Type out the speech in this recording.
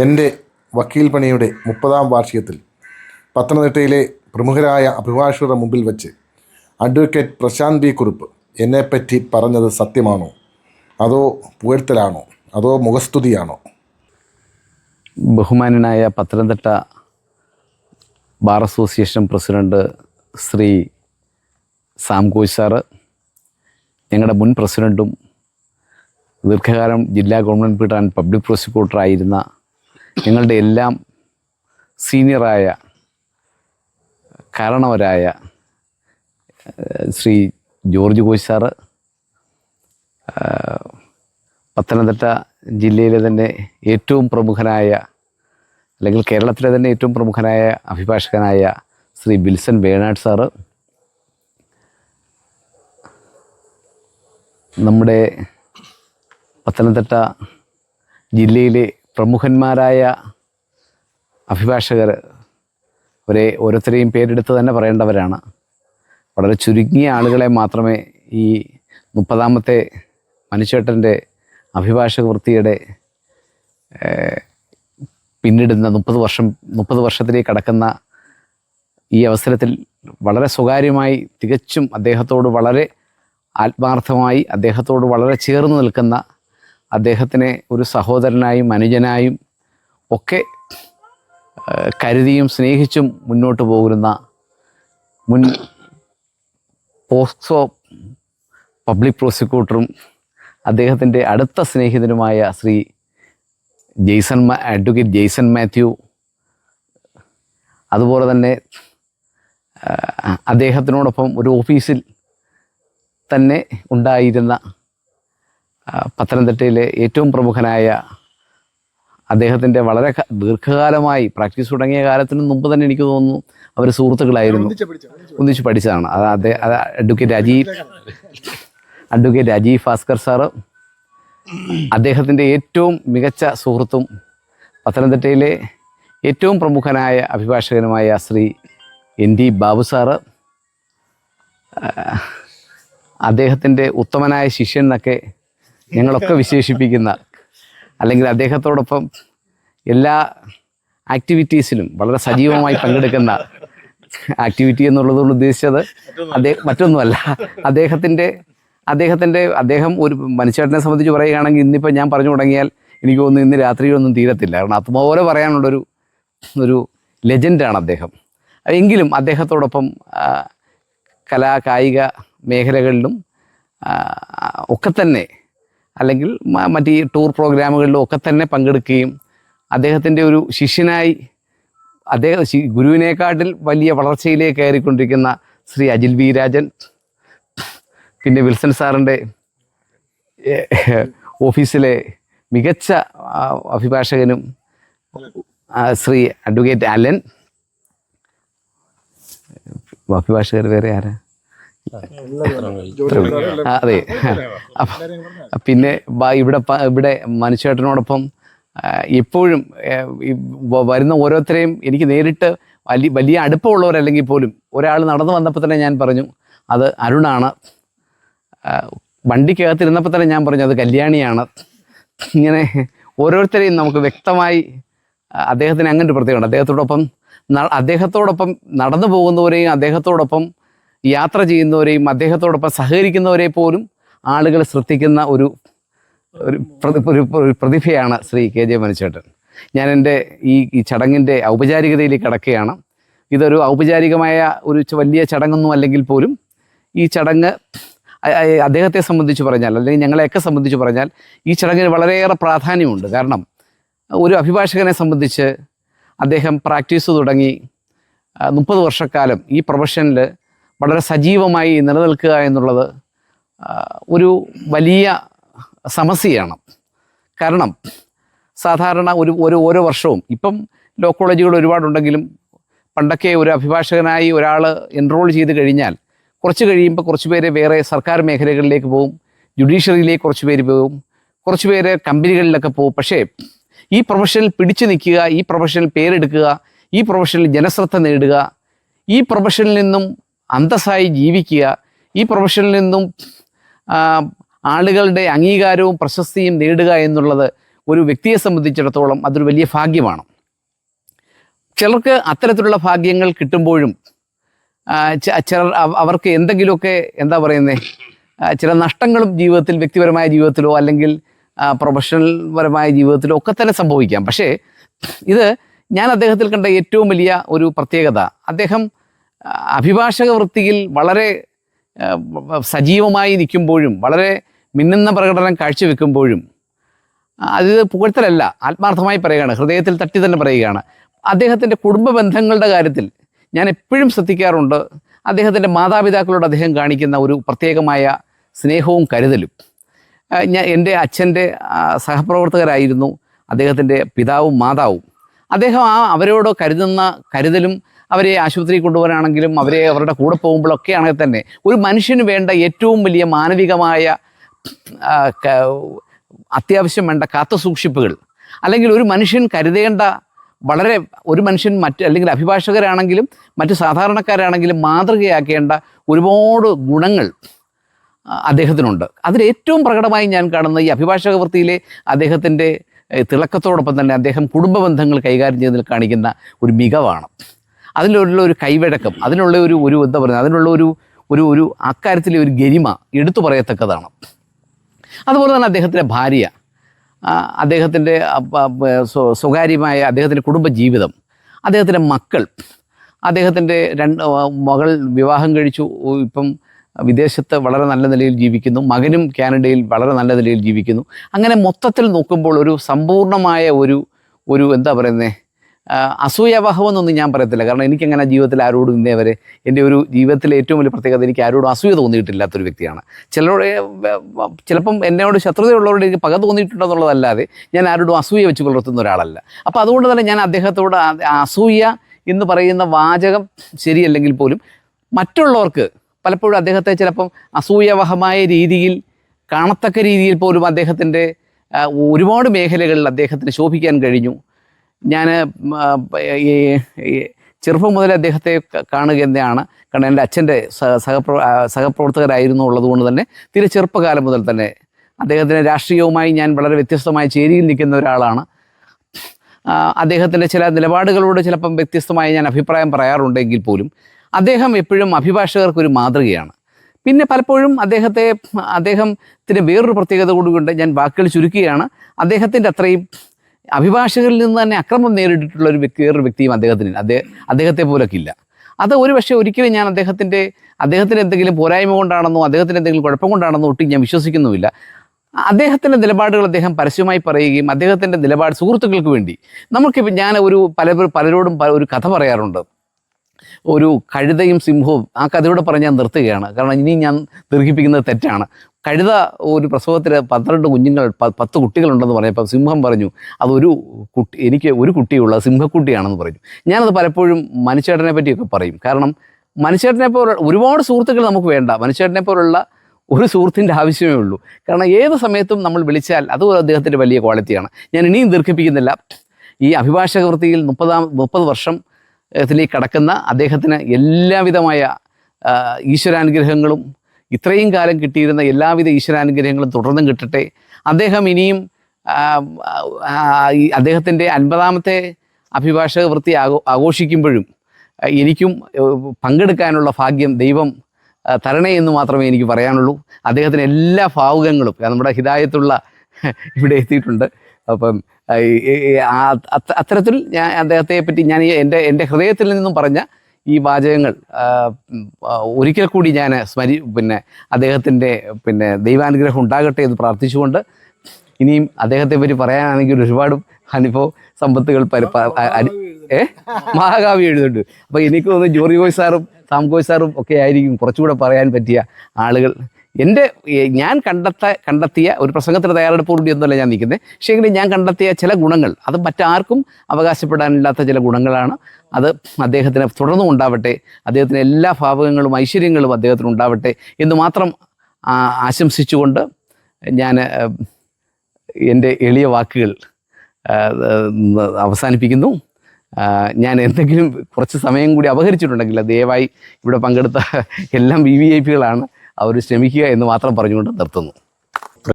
എന്റെ വക്കീൽ പണിയുടെ മുപ്പതാം വാർഷികത്തിൽ പത്തനംതിട്ടയിലെ പ്രമുഖരായ അഭിഭാഷകരുടെ മുമ്പിൽ വെച്ച് അഡ്വക്കേറ്റ് പ്രശാന്ത് ബി കുറുപ്പ് എന്നെപ്പറ്റി പറഞ്ഞത് സത്യമാണോ? അതോ പുകഴ്ത്തലാണോ? അതോ മുഖസ്തുതിയാണോ? ബഹുമാനനായ Pathanamthitta bar association president Shri Sam Koy sir ഞങ്ങളുടെ മുൻ പ്രസിഡന്റും ദീർഘകാലം ജില്ലാ ഗവൺമെന്റ് പീഡ് ആൻഡ് പബ്ലിക് പ്രോസിക്യൂട്ടറായിരുന്ന ഞങ്ങളുടെ എല്ലാം സീനിയറായ കാരണവരായ ശ്രീ ജോർജ് കോശ് സാറ് പത്തനംതിട്ട ജില്ലയിലെ തന്നെ ഏറ്റവും പ്രമുഖനായ അല്ലെങ്കിൽ കേരളത്തിലെ തന്നെ ഏറ്റവും പ്രമുഖനായ അഭിഭാഷകനായ ശ്രീ ബിൽസൺ ബേണാഡ് സാറ് നമ്മുടെ പത്തനംതിട്ട ജില്ലയിലെ പ്രമുഖന്മാരായ അഭിഭാഷകർ ഒരേ ഓരോരുത്തരെയും പേരെടുത്ത് തന്നെ പറയേണ്ടവരാണ്. വളരെ ചുരുങ്ങിയ ആളുകളെ മാത്രമേ ഈ മുപ്പതാമത്തെ മനുഷ്യേട്ടന്റെ അഭിഭാഷക വൃത്തിയുടെ പിന്നിടുന്ന മുപ്പത് വർഷം മുപ്പത് വർഷത്തിലേക്ക് കടക്കുന്ന ഈ അവസരത്തിൽ വളരെ സ്വകാര്യമായി തികച്ചും അദ്ദേഹത്തോട് വളരെ ആത്മാർത്ഥമായി അദ്ദേഹത്തോട് വളരെ ചേർന്ന് നിൽക്കുന്ന അദ്ദേഹത്തിനെ ഒരു സഹോദരനായും അനുജനായും ഒക്കെ കരുതിയും സ്നേഹിച്ചും മുന്നോട്ട് പോകുന്ന മുൻ പോക്സോ പബ്ലിക് പ്രോസിക്യൂട്ടറും അദ്ദേഹത്തിന്റെ അടുത്ത സ്നേഹിതനുമായ ശ്രീ ജെയ്സൺ അഡ്വക്കേറ്റ് ജെയ്സൺ മാത്യു അതുപോലെ തന്നെ അദ്ദേഹത്തിനോടൊപ്പം ഒരു ഓഫീസിൽ തന്നെ ഉണ്ടായിരുന്ന പത്തനംതിട്ടയിലെ ഏറ്റവും പ്രമുഖനായ അദ്ദേഹത്തിന്റെ വളരെ ദീർഘകാലമായി പ്രാക്ടീസ് തുടങ്ങിയ കാലത്തിന് മുമ്പ് തന്നെ എനിക്ക് തോന്നുന്നു അവർ സുഹൃത്തുക്കളായിരുന്നു. ഒന്നിച്ച് പഠിച്ചതാണ്. അത് അദ്ദേഹം advocate Ajeev advocate Ajeev Bhaskar sir അദ്ദേഹത്തിന്റെ ഏറ്റവും മികച്ച സുഹൃത്തും പത്തനംതിട്ടയിലെ ഏറ്റവും പ്രമുഖനായ അഭിഭാഷകനുമായ Shri N D Babu sir അദ്ദേഹത്തിന്റെ ഉത്തമനായ ശിഷ്യൻ എന്നൊക്കെ ഞങ്ങളൊക്കെ വിശേഷിപ്പിക്കുന്ന അല്ലെങ്കിൽ അദ്ദേഹത്തോടൊപ്പം എല്ലാ ആക്ടിവിറ്റീസിലും വളരെ സജീവമായി പങ്കെടുക്കുന്ന ആക്ടിവിറ്റി എന്നുള്ളതുകൊണ്ട് ഉദ്ദേശിച്ചത് അദ്ദേഹം മറ്റൊന്നുമല്ല. അദ്ദേഹത്തിന്റെ അദ്ദേഹത്തിന്റെ അദ്ദേഹം ഒരു മനുഷ്യനെ സംബന്ധിച്ച് പറയുകയാണെങ്കിൽ ഇന്നിപ്പോൾ ഞാൻ പറഞ്ഞു തുടങ്ങിയാൽ എനിക്ക് തോന്നുന്നു ഇന്ന് രാത്രിയൊന്നും തീരത്തില്ല. കാരണം അതുപോലെ പറയാനുള്ളൊരു ഒരു ലെജൻഡാണ് അദ്ദേഹം. എങ്കിലും അദ്ദേഹത്തോടൊപ്പം കലാ കായിക മേഖലകളിലും ഒക്കെ തന്നെ അല്ലെങ്കിൽ മറ്റ് ഈ ടൂർ പ്രോഗ്രാമുകളിലും ഒക്കെ തന്നെ പങ്കെടുക്കുകയും അദ്ദേഹത്തിന്റെ ഒരു ശിഷ്യനായി അദ്ദേഹം ഗുരുവിനേക്കാട്ടിൽ വലിയ വളർച്ചയിലേക്ക് കയറിക്കൊണ്ടിരിക്കുന്ന ശ്രീ അജിൽ വി രാജൻ പിന്നെ വിൽസൺ സാറിന്റെ ഓഫീസിലെ മികച്ച അഭിഭാഷകനും ശ്രീ അഡ്വക്കേറ്റ് അലൻ. അഭിഭാഷകർ വേറെ ആരാ? അതെ. പിന്നെ ബ- ഇവിടെ ഇവിടെ മനുഷ്യേട്ടനോടൊപ്പം എപ്പോഴും വരുന്ന ഓരോരുത്തരെയും എനിക്ക് നേരിട്ട് വലിയ വലിയ അടുപ്പമുള്ളവരല്ലെങ്കിൽ പോലും ഒരാൾ നടന്നു വന്നപ്പോൾ തന്നെ ഞാൻ പറഞ്ഞു അത് അരുണാണ്. വണ്ടി വണ്ടിക്കകത്തിരുന്നപ്പോൾ തന്നെ ഞാൻ പറഞ്ഞു അത് കല്യാണിയാണ്. ഇങ്ങനെ ഓരോരുത്തരെയും നമുക്ക് വ്യക്തമായി അദ്ദേഹത്തിന് അങ്ങനെ ഒരു പ്രത്യേകമുണ്ട് അദ്ദേഹത്തോടൊപ്പം അദ്ദേഹത്തോടൊപ്പം നടന്നു പോകുന്നവരെയും അദ്ദേഹത്തോടൊപ്പം യാത്ര ചെയ്യുന്നവരെയും അദ്ദേഹത്തോടൊപ്പം സഹകരിക്കുന്നവരെ പോലും ആളുകൾ ശ്രദ്ധിക്കുന്ന ഒരു ഒരു പ്രതി- ഒരു ഒരു പ്രതിഭയാണ് ശ്രീ കെ ജെ മനുച്ചേട്ടൻ ഞാൻ എന്റെ ഈ ചടങ്ങിന്റെ ഔപചാരികതയിലേക്ക് കടക്കുകയാണ്. ഇതൊരു ഔപചാരികമായ ഒരു വലിയ ചടങ്ങൊന്നും അല്ലെങ്കിൽ പോലും ഈ ചടങ്ങ് അദ്ദേഹത്തെ സംബന്ധിച്ച് പറഞ്ഞാൽ അല്ലെങ്കിൽ ഞങ്ങളെയൊക്കെ സംബന്ധിച്ച് പറഞ്ഞാൽ ഈ ചടങ്ങിന് വളരെയേറെ പ്രാധാന്യമുണ്ട്. കാരണം ഒരു അഭിഭാഷകനെ സംബന്ധിച്ച് അദ്ദേഹം പ്രാക്ടീസ് തുടങ്ങി മുപ്പത് വർഷക്കാലം ഈ പ്രൊഫഷനിൽ വളരെ സജീവമായി നിലനിൽക്കുക എന്നുള്ളത് ഒരു വലിയ സമസ്യയാണ്. കാരണം സാധാരണ ഒരു ഒരു ഓരോ വർഷവും ഇപ്പം ലോ കോളേജുകൾ ഒരുപാടുണ്ടെങ്കിലും പണ്ടൊക്കെ ഒരു അഭിഭാഷകനായി ഒരാൾ എൻറോൾ ചെയ്ത് കഴിഞ്ഞാൽ കുറച്ച് കഴിയുമ്പോൾ കുറച്ച് പേര് വേറെ സർക്കാർ മേഖലകളിലേക്ക് പോകും ജുഡീഷ്യറിയിലേക്ക് കുറച്ച് പേര് പോകും കുറച്ച് പേര് കമ്പനികളിലൊക്കെ പോകും. പക്ഷേ ഈ പ്രൊഫഷനിൽ പിടിച്ചു നിൽക്കുക ഈ പ്രൊഫഷനിൽ പേരെടുക്കുക ഈ പ്രൊഫഷനിൽ ജനശ്രദ്ധ നേടുക ഈ പ്രൊഫഷനിൽ നിന്നും അന്തസ്സായി ജീവിക്കുക. ഈ പ്രൊഫഷനിൽ നിന്നും ആളുകളുടെ അംഗീകാരവും പ്രശസ്തിയും നേടുക എന്നുള്ളത് ഒരു വ്യക്തിയെ സംബന്ധിച്ചിടത്തോളം അതൊരു വലിയ ഭാഗ്യമാണ്. ചിലർക്ക് അത്തരത്തിലുള്ള ഭാഗ്യങ്ങൾ കിട്ടുമ്പോഴും ചിലർ അവർക്ക് എന്തെങ്കിലുമൊക്കെ എന്താ പറയുന്നത് ചില നഷ്ടങ്ങളും ജീവിതത്തിൽ വ്യക്തിപരമായ ജീവിതത്തിലോ അല്ലെങ്കിൽ പ്രൊഫഷണൽ പരമായ ജീവിതത്തിലോ ഒക്കെ തന്നെ സംഭവിക്കാം. പക്ഷേ ഇത് ഞാൻ അദ്ദേഹത്തിൽ കണ്ട ഏറ്റവും വലിയ ഒരു പ്രത്യേകത. അദ്ദേഹം അഭിഭാഷക വൃത്തിയിൽ വളരെ സജീവമായി നിൽക്കുമ്പോഴും വളരെ മിന്നുന്ന പ്രകടനം കാഴ്ചവെക്കുമ്പോഴും അത് പുകഴ്ത്തലല്ല ആത്മാർത്ഥമായി പറയുകയാണ് ഹൃദയത്തിൽ തട്ടി തന്നെ പറയുകയാണ്. അദ്ദേഹത്തിന്റെ കുടുംബ ബന്ധങ്ങളുടെ കാര്യത്തിൽ ഞാൻ എപ്പോഴും ശ്രദ്ധിക്കാറുണ്ട് അദ്ദേഹത്തിന്റെ മാതാപിതാക്കളോട് അദ്ദേഹം കാണിക്കുന്ന ഒരു പ്രത്യേകമായ സ്നേഹവും കരുതലും. ഞാൻ എന്റെ അച്ഛന്റെ സഹപ്രവർത്തകരായിരുന്നു അദ്ദേഹത്തിന്റെ പിതാവും മാതാവും. അദ്ദേഹം ആ അവരോട് കരുതുന്ന കരുതലും അവരെ ആശുപത്രിയിൽ കൊണ്ടുപോകാനാണെങ്കിലും അവരെ അവരുടെ കൂടെ പോകുമ്പോഴൊക്കെ ആണെങ്കിൽ തന്നെ ഒരു മനുഷ്യന് വേണ്ട ഏറ്റവും വലിയ മാനവികമായ അത്യാവശ്യം വേണ്ട കാത്തുസൂക്ഷിപ്പുകൾ അല്ലെങ്കിൽ ഒരു മനുഷ്യൻ കരുതേണ്ട വളരെ ഒരു മനുഷ്യൻ മറ്റ് അല്ലെങ്കിൽ അഭിഭാഷകരാണെങ്കിലും മറ്റ് സാധാരണക്കാരാണെങ്കിലും മാതൃകയാക്കേണ്ട ഒരുപാട് ഗുണങ്ങൾ അദ്ദേഹത്തിനുണ്ട്. അതിലേറ്റവും പ്രകടമായി ഞാൻ കാണുന്ന ഈ അഭിഭാഷക വൃത്തിയിലെ അദ്ദേഹത്തിന്റെ തിളക്കത്തോടൊപ്പം തന്നെ അദ്ദേഹം കുടുംബ ബന്ധങ്ങൾ കൈകാര്യം ചെയ്യുന്നതിൽ കാണിക്കുന്ന ഒരു മികവാണ്. അതിലുള്ള ഒരു കൈവഴക്കം അതിനുള്ള ഒരു ഒരു എന്താ പറയുക അതിനുള്ള ഒരു ഒരു ഒരു അക്കാര്യത്തിലെ ഒരു ഗരിമ എടുത്തു പറയത്തക്കതാണ്. അതുപോലെ തന്നെ അദ്ദേഹത്തിന്റെ ഭാര്യ അദ്ദേഹത്തിന്റെ സ്വകാര്യമായ അദ്ദേഹത്തിന്റെ കുടുംബജീവിതം അദ്ദേഹത്തിന്റെ മക്കൾ അദ്ദേഹത്തിന്റെ രണ്ട് മകൾ വിവാഹം കഴിച്ചു ഇപ്പം വിദേശത്ത് വളരെ നല്ല നിലയിൽ ജീവിക്കുന്നു മകനും കാനഡയിൽ വളരെ നല്ല നിലയിൽ ജീവിക്കുന്നു. അങ്ങനെ മൊത്തത്തിൽ നോക്കുമ്പോൾ ഒരു സമ്പൂർണമായ ഒരു ഒരു എന്താ പറയുന്നത് അസൂയാവഹമെന്നൊന്നും ഞാൻ പറയത്തില്ല. കാരണം എനിക്കങ്ങനെ ജീവിതത്തിൽ ആരോടും ഇന്നേ വരെ എന്റെ ഒരു ജീവിതത്തിലെ ഏറ്റവും വലിയ പ്രത്യേകത എനിക്ക് ആരോടും അസൂയ തോന്നിയിട്ടില്ലാത്തൊരു വ്യക്തിയാണ്. ചിലരോട് ചിലപ്പം എന്നോട് ശത്രുതയുള്ളവരോട് എനിക്ക് പക തോന്നിയിട്ടുണ്ടെന്നുള്ളതല്ലാതെ ഞാൻ ആരോടും അസൂയ വെച്ച് പുലർത്തുന്ന ഒരാളല്ല. അപ്പോൾ അതുകൊണ്ട് തന്നെ ഞാൻ അദ്ദേഹത്തോട് അസൂയ എന്ന് പറയുന്ന വാചകം ശരിയല്ലെങ്കിൽ പോലും മറ്റുള്ളവർക്ക് പലപ്പോഴും അദ്ദേഹത്തെ ചിലപ്പം അസൂയവഹമായ രീതിയിൽ കാണത്തക്ക രീതിയിൽ പോലും അദ്ദേഹത്തിന്റെ ഒരുപാട് മേഖലകളിൽ അദ്ദേഹത്തിന് ശോഭിക്കാൻ കഴിഞ്ഞു. ഞാൻ ഈ ചെറുപ്പം മുതൽ അദ്ദേഹത്തെ കാണുക തന്നെയാണ് കാരണം എന്റെ അച്ഛന്റെ സഹ- സഹപ്രവ ആ, സഹപ്രവർത്തകരായിരുന്നു ഉള്ളതുകൊണ്ട് തന്നെ തീരെ ചെറുപ്പകാലം മുതൽ തന്നെ അദ്ദേഹത്തിന് രാഷ്ട്രീയവുമായി ഞാൻ വളരെ വ്യത്യസ്തമായ ചേരിയിൽ നിൽക്കുന്ന ഒരാളാണ്. അദ്ദേഹത്തിന്റെ ചില നിലപാടുകളോട് ചിലപ്പം വ്യത്യസ്തമായി ഞാൻ അഭിപ്രായം പറയാറുണ്ടെങ്കിൽ പോലും അദ്ദേഹം എപ്പോഴും അഭിഭാഷകർക്കൊരു മാതൃകയാണ്. പിന്നെ പലപ്പോഴും അദ്ദേഹത്തെ അദ്ദേഹത്തിന് വേറൊരു പ്രത്യേകത കൂടിയുണ്ട് ഞാൻ വാക്കുകൾ ചുരുക്കുകയാണ്. അദ്ദേഹത്തിന്റെ അത്രയും അഭിഭാഷകരിൽ നിന്ന് തന്നെ അക്രമം നേരിട്ടിട്ടുള്ള ഒരു വ്യക്തി വേറൊരു വ്യക്തിയും അദ്ദേഹത്തിന് അദ്ദേഹം അദ്ദേഹത്തെ പോലൊക്കെ ഇല്ല അത് ഒരു പക്ഷേ ഒരിക്കലും ഞാൻ അദ്ദേഹത്തിന്റെ അദ്ദേഹത്തിന് എന്തെങ്കിലും പോരായ്മ കൊണ്ടാണെന്നോ അദ്ദേഹത്തിന് എന്തെങ്കിലും കുഴപ്പം കൊണ്ടാണെന്നോ ഒട്ടും ഞാൻ വിശ്വസിക്കുന്നുമില്ല. അദ്ദേഹത്തിന്റെ നിലപാടുകൾ അദ്ദേഹം പരസ്യമായി പറയുകയും അദ്ദേഹത്തിന്റെ നിലപാട് സുഹൃത്തുക്കൾക്ക് വേണ്ടി. നമുക്കിപ്പോൾ ഞാൻ ഒരു പല പലരോടും ഒരു കഥ പറയാറുണ്ട്. ഒരു കഴുതയും സിംഹവും ആ കഥയോടെ പറഞ്ഞ് ഞാൻ നിർത്തുകയാണ്. കാരണം ഇനി ഞാൻ ദീർഘിപ്പിക്കുന്നത് തെറ്റാണ്. കഴുത ഒരു പ്രസവത്തിൽ പന്ത്രണ്ട് കുഞ്ഞുങ്ങൾ പത്ത് കുട്ടികളുണ്ടെന്ന് പറഞ്ഞപ്പോൾ സിംഹം പറഞ്ഞു അതൊരു കുട്ടി എനിക്ക് ഒരു കുട്ടിയുള്ള സിംഹക്കുട്ടിയാണെന്ന് പറഞ്ഞു. ഞാനത് പലപ്പോഴും മനുഷ്യേട്ടനെ പറ്റിയൊക്കെ പറയും. കാരണം മനുഷ്യേട്ടനെ പോലുള്ള ഒരുപാട് സുഹൃത്തുക്കൾ നമുക്ക് വേണ്ട. മനുഷ്യേട്ടനെ പോലുള്ള ഒരു സുഹൃത്തിന്റെ ആവശ്യമേ ഉള്ളൂ. കാരണം ഏത് സമയത്തും നമ്മൾ വിളിച്ചാൽ അതുപോലെ അദ്ദേഹത്തിന്റെ വലിയ ക്വാളിറ്റിയാണ്. ഞാൻ ഇനിയും ദീർഘിപ്പിക്കുന്നില്ല. ഈ അഭിഭാഷക വൃത്തിയിൽ മുപ്പതാം മുപ്പത് വർഷം ത്തിലേക്ക് കടക്കുന്ന അദ്ദേഹത്തിന് എല്ലാവിധമായ ഈശ്വരാനുഗ്രഹങ്ങളും ഇത്രയും കാലം കിട്ടിയിരുന്ന എല്ലാവിധ ഈശ്വരാനുഗ്രഹങ്ങളും തുടർന്നും കിട്ടട്ടെ. അദ്ദേഹം ഇനിയും അദ്ദേഹത്തിന്റെ അൻപതാമത്തെ അഭിഭാഷക വൃത്തി ആഘോ ആഘോഷിക്കുമ്പോഴും എനിക്കും പങ്കെടുക്കാനുള്ള ഭാഗ്യം ദൈവം തരണേ എന്ന് മാത്രമേ എനിക്ക് പറയാനുള്ളൂ. അദ്ദേഹത്തിന് എല്ലാ ഭാവുകങ്ങളും നമ്മുടെ ഹിതായത്തുള്ള ഇവിടെ എത്തിയിട്ടുണ്ട്. അപ്പം അത്തരത്തിൽ ഞാൻ അദ്ദേഹത്തെ പറ്റി ഞാൻ എന്റെ എന്റെ ഹൃദയത്തിൽ നിന്നും പറഞ്ഞ ഈ വാചകങ്ങൾ ഒരിക്കൽ കൂടി ഞാൻ സ്മരി പിന്നെ അദ്ദേഹത്തിന്റെ പിന്നെ ദൈവാനുഗ്രഹം ഉണ്ടാകട്ടെ എന്ന് പ്രാർത്ഥിച്ചുകൊണ്ട് ഇനിയും അദ്ദേഹത്തെ പറ്റി പറയാനാണെങ്കിൽ ഒരുപാട് അനുഭവ സമ്പത്തുകൾ ഏ? മഹാകാവ്യം എഴുതുന്നുണ്ട്. അപ്പോൾ എനിക്ക് തോന്നുന്നു ജോറി ഗോയ് സാറും സാം ഗോയ് സാറും ഒക്കെ ആയിരിക്കും കുറച്ചുകൂടെ പറയാൻ പറ്റിയ ആളുകൾ എന്റെ ഞാൻ കണ്ടെത്ത കണ്ടെത്തിയ ഒരു പ്രസംഗത്തിന് തയ്യാറെടുപ്പോടുകൂടി ഒന്നുമല്ല ഞാൻ നിൽക്കുന്നത്. പക്ഷേ എങ്കിലും ഞാൻ കണ്ടെത്തിയ ചില ഗുണങ്ങൾ അത് മറ്റാർക്കും അവകാശപ്പെടാനില്ലാത്ത ചില ഗുണങ്ങളാണ്. അത് അദ്ദേഹത്തിന് തുടർന്നും ഉണ്ടാവട്ടെ അദ്ദേഹത്തിന് എല്ലാ ഭാവകങ്ങളും ഐശ്വര്യങ്ങളും അദ്ദേഹത്തിന് ഉണ്ടാവട്ടെ എന്ന് മാത്രം ആശംസിച്ചുകൊണ്ട് ഞാൻ എന്റെ എളിയ വാക്കുകൾ അവസാനിപ്പിക്കുന്നു. ഞാൻ എന്തെങ്കിലും കുറച്ച് സമയം കൂടി അപഹരിച്ചിട്ടുണ്ടെങ്കിൽ ദയവായി ഇവിടെ പങ്കെടുത്ത എല്ലാം വി വി ഐ പികളാണ് അവർ ശ്രമിക്കുക എന്ന് മാത്രം പറഞ്ഞുകൊണ്ട് നിർത്തുന്നു.